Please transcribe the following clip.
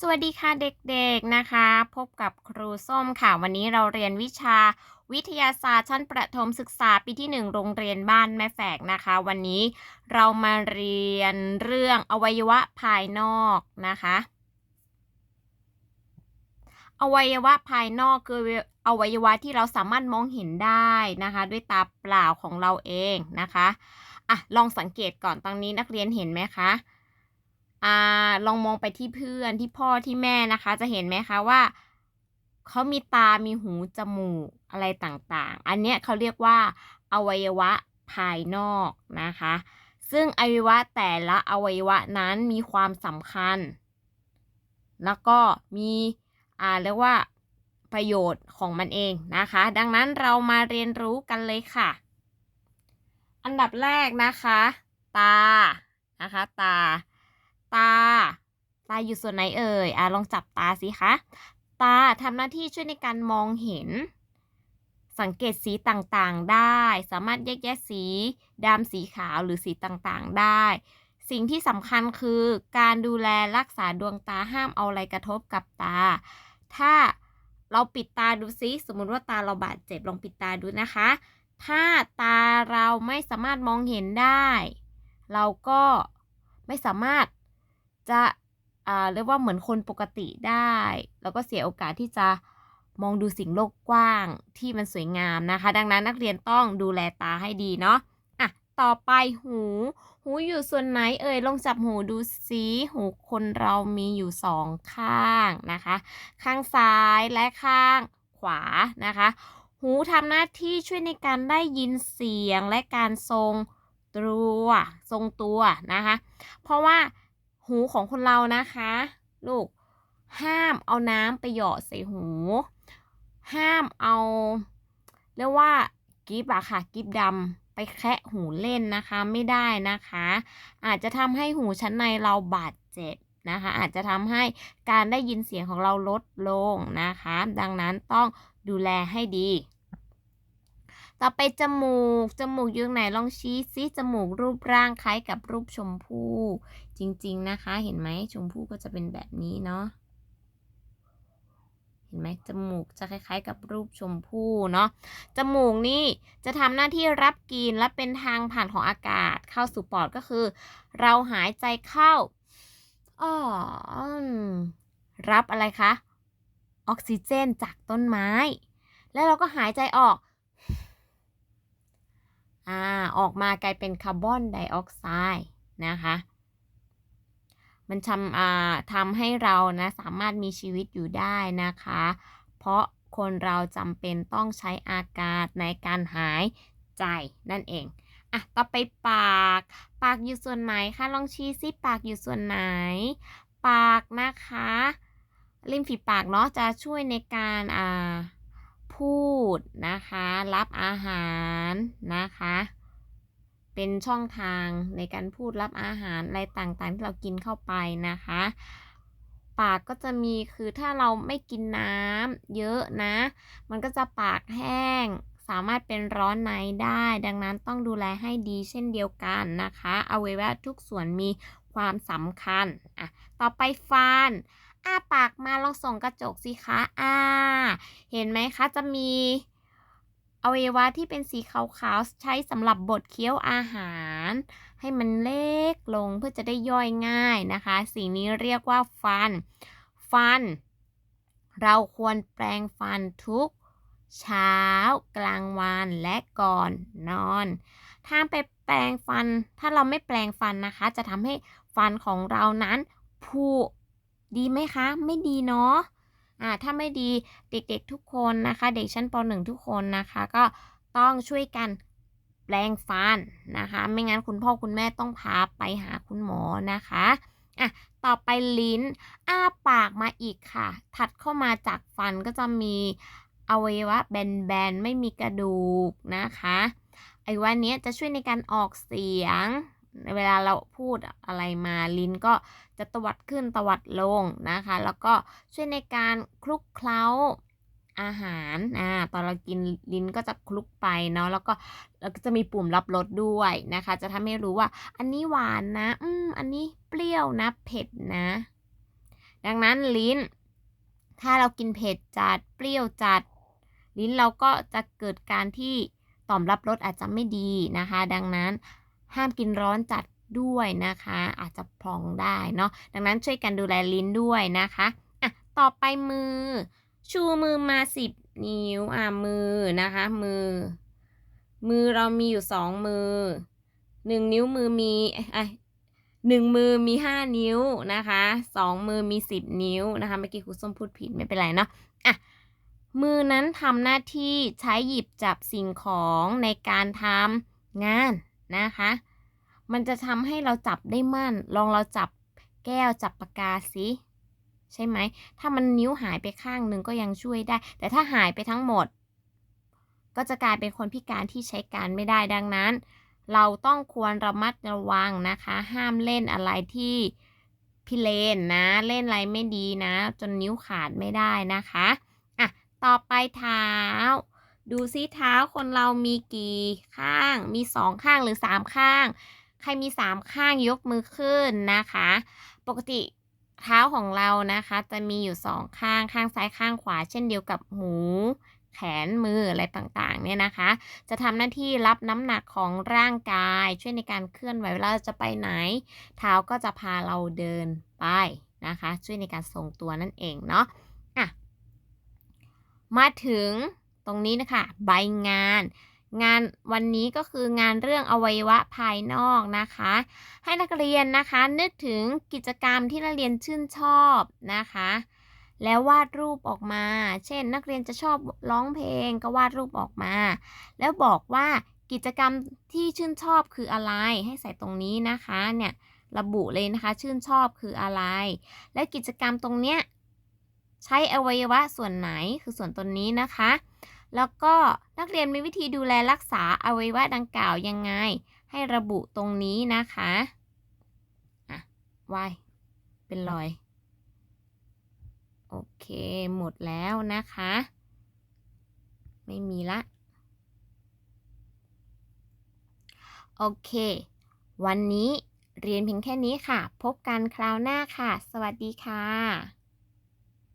สวัสดีค่ะเด็กๆนะคะ พบกับครูส้มค่ะ วันนี้เราเรียนวิชาวิทยาศาสตร์ชั้นประถมศึกษาปีที่ 1 โรงเรียนบ้านแม่แฝกนะคะ วันนี้เรามาเรียนเรื่องอวัยวะภายนอกนะคะ อวัยวะภายนอกคืออวัยวะที่เราสามารถมองเห็นได้นะคะ ด้วยตาเปล่าของเราเองนะคะอะลองสังเกตก่อนตรงนี้นักเรียนเห็นไหมคะ อลองมองไปที่เพื่อนที่พ่อที่แม่นะคะ จะเห็นไหมคะว่าเขามีตา มีหู จมูก อะไรต่างๆ อันเนี้ยเขาเรียกว่า อวัยวะภายนอกนะคะ ซึ่งอวัยวะแต่ละอวัยวะนั้นมีความสำคัญ แล้วก็มีอ่าเรียกว่าประโยชน์ของมันเองนะคะ ดังนั้นเรามาเรียนรู้กันเลยค่ะ อันดับแรกนะคะ ตา นะคะ ตา ตา ตาอยู่ส่วนไหนเอ่ยอ่าลองจับตาสิคะ ตาทำหน้าที่ช่วยในการมองเห็น สังเกตสีต่างๆได้ สามารถแยกแยะสีดำสีขาวหรือสีต่างๆได้ สิ่งที่สำคัญคือการดูแลรักษาดวงตาห้ามเอาอะไรกระทบกับตา ถ้าเราปิดตาดูซิสมมุติว่าตาเราบาดเจ็บลองปิดตาดูนะคะ ถ้าตาเราไม่สามารถมองเห็นได้ เราก็ไม่สามารถ จะอ่าเรียกว่าเหมือนคนปกติได้ แล้วก็เสียโอกาสที่จะมองดูสิ่งโลกกว้างที่มันสวยงามนะคะ ดังนั้นนักเรียนต้องดูแลตาให้ดีเนาะอะต่อไปหู หูอยู่ส่วนไหนเอ่ยลองจับหูดูสิหูคนเรามีอยู่สองข้างนะคะ ข้างซ้ายและข้างขวานะคะ หูทำหน้าที่ช่วยในการได้ยินเสียงและการทรงตัวทรงตัวนะคะ เพราะว่า หูของคนเรานะคะ ลูกห้ามเอาน้ำไปหยอดใส่หู ห้ามเอาเรียกว่ากิฟอะค่ะกิฟดำไปแคะหูเล่นนะคะไม่ได้นะคะ อาจจะทำให้หูชั้นในเราบาดเจ็บนะคะ อาจจะทำให้การได้ยินเสียงของเราลดลงนะคะ ดังนั้นต้องดูแลให้ดี ต่อไปจมูก จมูกอยู่ตรงไหนลองชี้ซิจมูกรูปร่างคล้ายกับรูปชมพู่จริง ๆ นะคะ เห็นไหมชมพู่ก็จะเป็นแบบนี้เนาะเห็นไหมจมูกจะคล้ายๆ กับรูปชมพู่เนาะจมูกนี่จะทำหน้าที่รับกลิ่นและเป็นทางผ่านของอากาศเข้าสู่ปอดก็คือ เราหายใจเข้าอ๋อรับอะไรคะออกซิเจนจากต้นไม้ แล้วเราก็หายใจออก อ่าออกมากลายเป็นคาร์บอนไดออกไซด์นะคะมันทำอ่าทำให้เรานะสามารถมีชีวิตอยู่ได้นะคะ เพราะคนเราจำเป็นต้องใช้อากาศในการหายใจนั่นเองอะต่อไปปาก ปากอยู่ส่วนไหนคะลองชี้ซิปากอยู่ส่วนไหน ปากนะคะริมฝีปากเนาะจะช่วยในการอ่า พูดนะคะ รับอาหารนะคะ เป็นช่องทางในการพูดรับอาหารอะไรต่างๆ ที่เรากินเข้าไปนะคะ ปากก็จะมีคือถ้าเราไม่กินน้ำเยอะนะ มันก็จะปากแห้งสามารถเป็นร้อนในได้ ดังนั้นต้องดูแลให้ดีเช่นเดียวกันนะคะอวัยวะทุกส่วนมีความสำคัญอะต่อไปฟัน อ้าปากมาลองส่องกระจกสิคะอ่า เห็นไหมคะจะมีอวัยวะที่เป็นสีขาวๆใช้สำหรับบดเคี้ยวอาหาร ให้มันเล็กลงเพื่อจะได้ย่อยง่ายนะคะ สิ่งนี้เรียกว่าฟัน ฟัน เราควรแปรงฟันทุกเช้า กลางวันและก่อนนอน ถ้าไปแปรงฟัน ถ้าเราไม่แปรงฟันนะคะ จะทำให้ฟันของเรานั้นผุ ดีไหมคะ ไม่ดีเนาะอ่าถ้าไม่ดีเด็กๆทุกคนนะคะ เด็กชั้นป .1 ทุกคนนะคะ ก็ต้องช่วยกันแปรงฟันนะคะ ไม่งั้นคุณพ่อคุณแม่ต้องพาไปหาคุณหมอนะคะอะต่อไปลิ้น อ้าปากมาอีกค่ะ ถัดเข้ามาจากฟันก็จะมีอวัยวะแบนๆ ไม่มีกระดูกนะคะไอ้วันนี้จะช่วยในการออกเสียง เวลาเราพูดอะไรมาลิ้นก็จะตวัดขึ้นตวัดลงนะคะ แล้วก็ช่วยในการคลุกเคล้าอาหารอ่าตอนเรากินลิ้นก็จะคลุกไปเนาะแล้วก็แล้วก็จะมีปุ่มรับรสด้วยนะคะ จะทำให้รู้ว่า อันนี้หวานนะอืมอันนี้เปรี้ยวนะเผ็ดนะ ดังนั้นลิ้น ถ้าเรากินเผ็ดจัดเปรี้ยวจัด ลิ้นเราก็จะเกิดการที่ต่อมรับรสอาจจะไม่ดีนะคะ ดังนั้น ห้ามกินร้อนจัดด้วยนะคะ อาจจะพองได้เนาะดังนั้นช่วยกันดูแลลิ้นด้วยนะคะอะต่อไปมือ ชูมือมาสิบนิ้วอะมือนะคะ มือ มือเรามีอยู่สองมือหนึ่งนิ้วมือมีไอหนึ่งมือมีห้านิ้วนะคะสองมือมีสิบนิ้วนะคะเมื่อกี้ครูส้มพูดผิดไม่เป็นไรเนาะอะมือนั้นทำหน้าที่ใช้หยิบจับสิ่งของในการทำงาน นะคะ มันจะทำให้เราจับได้มั่น ลองเราจับแก้วจับปากกาสิใช่ไหม ถ้ามันนิ้วหายไปข้างหนึ่งก็ยังช่วยได้ แต่ถ้าหายไปทั้งหมด ก็จะกลายเป็นคนพิการที่ใช้การไม่ได้ดังนั้น เราต้องควรระมัดระวังนะคะ ห้ามเล่นอะไรที่พิเรนนะ เล่นอะไรไม่ดีนะ จนนิ้วขาดไม่ได้นะคะ อะ ต่อไปเท้า ดูซิเท้าคนเรามีกี่ข้าง มีสองข้างหรือสามข้าง ใครมีสามข้างยกมือขึ้นนะคะ ปกติเท้าของเรานะคะ จะมีอยู่สองข้างข้างซ้ายข้างขวา เช่นเดียวกับหูแขนมืออะไรต่างๆเนี่ยนะคะ จะทำหน้าที่รับน้ำหนักของร่างกาย ช่วยในการเคลื่อนไหวเวลาเราจะไปไหน เท้าก็จะพาเราเดินไปนะคะ ช่วยในการทรงตัวนั่นเองเนาะอะมาถึง ตรงนี้นะคะใบงาน งานวันนี้ก็คืองานเรื่องอวัยวะภายนอกนะคะ ให้นักเรียนนะคะ นึกถึงกิจกรรมที่นักเรียนชื่นชอบนะคะ แล้ววาดรูปออกมา เช่น นักเรียนจะชอบร้องเพลงก็วาดรูปออกมา แล้วบอกว่ากิจกรรมที่ชื่นชอบคืออะไรให้ใส่ตรงนี้นะคะเนี่ยระบุเลยนะคะ ชื่นชอบคืออะไร และกิจกรรมตรงเนี้ย ใช้อวัยวะส่วนไหนคือส่วนตรงนี้นะคะ แล้วก็นักเรียนมีวิธีดูแลรักษาอวัยวะดังกล่าวยังไง ให้ระบุตรงนี้นะคะอะวายเป็นรอย โอเค หมดแล้วนะคะ ไม่มีละ โอเค วันนี้เรียนเพียงแค่นี้ค่ะ พบกันคราวหน้าค่ะ สวัสดีค่ะ